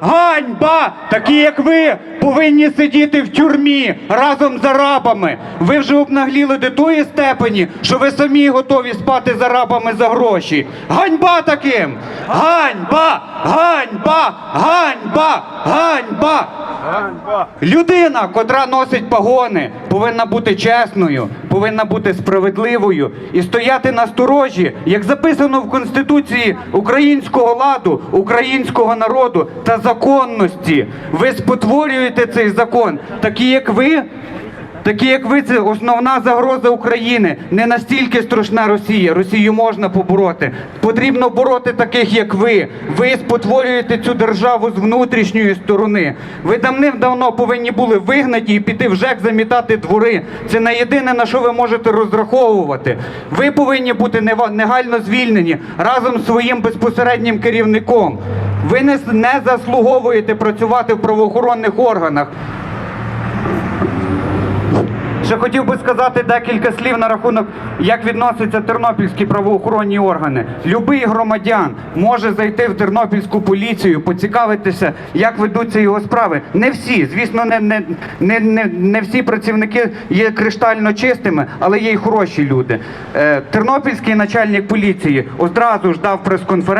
Ганьба! Такі, як ви, повинні сидіти в тюрмі разом з арабами. Ви вже обнагліли до тої степені, що ви самі готові спати з арабами за гроші. Ганьба таким! Ганьба! Ганьба! Ганьба! Ганьба! Людина, котра носить погони, повинна бути чесною, повинна бути справедливою і стояти на сторожі, як записано в Конституції українського ладу, українського народу та законності. Ви спотворюєте цей закон, такі як ви. Такі як ви, це основна загроза України. Не настільки страшна Росія. Росію можна побороти. Потрібно бороти таких, як ви. Ви спотворюєте цю державу з внутрішньої сторони. Ви давним-давно повинні були вигнаті і піти в ЖЕК замітати двори. Це не єдине, на що ви можете розраховувати. Ви повинні бути негайно звільнені разом з своїм безпосереднім керівником. Ви не заслуговуєте працювати в правоохоронних органах. Ще хотів би сказати декілька слів на рахунок, як відносяться тернопільські правоохоронні органи. Любий громадян може зайти в тернопільську поліцію, поцікавитися, як ведуться його справи. Не всі, звісно, не, не, не, не, не всі працівники є криштально чистими, але є й хороші люди. Е, тернопільський начальник поліції одразу ж дав прес-конференцію.